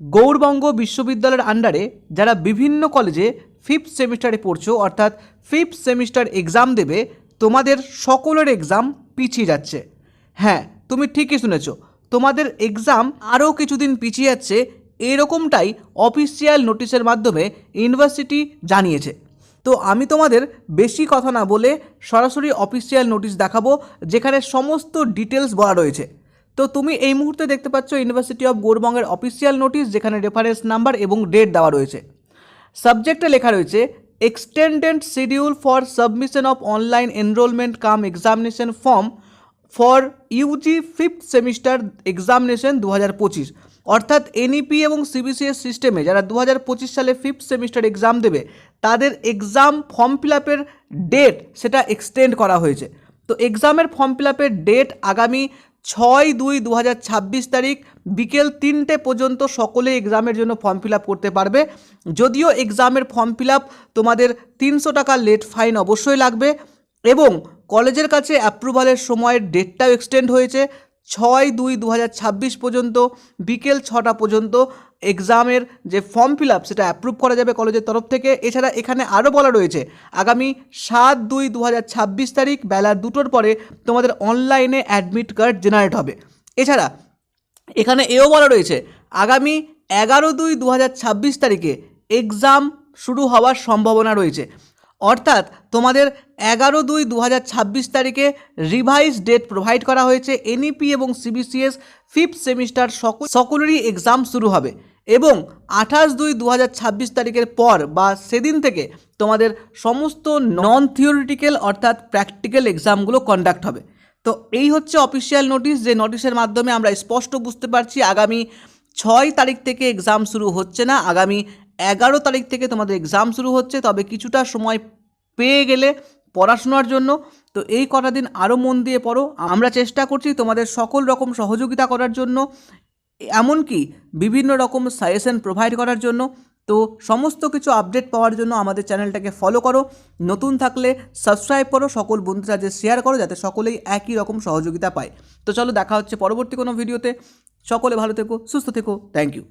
গৌরবঙ্গ বিশ্ববিদ্যালয়ের আন্ডারে যারা বিভিন্ন কলেজে ফিফথ সেমিস্টারে পড়ছো, অর্থাৎ ফিফথ সেমিস্টার এক্সাম দেবে, তোমাদের সকলের এক্সাম পিছিয়ে যাচ্ছে। হ্যাঁ তুমি ঠিকই শুনেছ, তোমাদের এক্সাম আরও কিছুদিন পিছিয়ে যাচ্ছে, এরকমটাই অফিসিয়াল নোটিশের মাধ্যমে ইউনিভার্সিটি জানিয়েছে। তো আমি তোমাদের বেশি কথা না বলে সরাসরি অফিসিয়াল নোটিশ দেখাবো, যেখানে সমস্ত ডিটেলস বলা রয়েছে। তো তুমি এই মুহূর্তে দেখতে পাচ্ছ ইউনিভার্সিটি অফ গৌরবঙ্গের অফিসিয়াল নোটিশ যেখানে রেফারেন্স নাম্বার এবং ডেট দেওয়া রয়েছে। সাবজেক্টে লেখা রয়েছে extended schedule for submission of online enrolment cum examination form for UG fifth semester examination দু হাজার পঁচিশ অর্থাৎ এনইপি এবং সিবিসিএস সিস্টেমে যারা দু হাজার পঁচিশ সালে ফিফথ সেমিস্টার এক্সাম দেবে, তাদের এক্সাম ফর্ম ফিল আপের ডেট সেটা এক্সটেন্ড করা হয়েছে। তো এক্সামের ফর্ম ফিল আপের ডেট আগামী ছয় দুই দু তারিখ বিকেল তিনটে পর্যন্ত সকলে এক্সামের জন্য ফর্ম ফিল করতে পারবে। যদিও এক্সামের ফর্ম ফিল তোমাদের তিনশো টাকা লেট ফাইন অবশ্যই লাগবে এবং কলেজের কাছে অ্যাপ্রুভালের সময়ের ডেটটাও এক্সটেন্ড হয়েছে। ছয় দুই দু পর্যন্ত, বিকেল ছটা পর্যন্ত এক্সামের যে ফর্ম ফিল আপ সেটা অ্যাপ্রুভ করা যাবে কলেজের তরফ থেকে। এছাড়া এখানে আরও বলা রয়েছে, আগামী সাত দুই দু তারিখ বেলা দুটোর পরে তোমাদের অনলাইনে অ্যাডমিট কার্ড জেনারেট হবে। এছাড়া এখানে এও বলা রয়েছে, আগামী এগারো দুই দু তারিখে এক্সাম শুরু হওয়ার সম্ভাবনা রয়েছে। অর্থাৎ তোমাদের এগারো দুই দু তারিখে রিভাইজ ডেট প্রোভাইড করা হয়েছে এনইপি এবং সিবিসিএস ফিফথ সেমিস্টার সকল সকলেরই এক্সাম শুরু হবে এবং আঠাশ দুই দু তারিখের পর বা সেদিন থেকে তোমাদের সমস্ত নন থিওরিটিক্যাল অর্থাৎ প্র্যাকটিক্যাল এক্সামগুলো কন্ডাক্ট হবে। তো এই হচ্ছে অফিসিয়াল নোটিশ যে নোটিশের মাধ্যমে আমরা স্পষ্ট বুঝতে পারছি আগামী ছয় তারিখ থেকে এক্সাম শুরু হচ্ছে না, আগামী এগারো তারিখ থেকে তোমাদের এক্সাম শুরু হচ্ছে, তবে কিছুটা সময় পেয়ে গেলে পড়াশোনার জন্য। তো এই কটা দিন আরও মন দিয়ে পড়ো। আমরা চেষ্টা করছি তোমাদের সকল রকম সহযোগিতা করার জন্য, এমনকি বিভিন্ন রকম সাজেশন প্রোভাইড করার জন্য। তো সমস্ত কিছু আপডেট পাওয়ার জন্য আমাদের চ্যানেলটাকে ফলো করো। নতুন থাকলে সাবস্ক্রাইব করো, সকল বন্ধুরা যে শেয়ার করো, যাতে সকলেই একই রকম সহযোগিতা পায়। তো চলো দেখা হচ্ছে পরবর্তী কোনো ভিডিওতে সকলে ভালো থেকো, সুস্থ থেকো। Thank you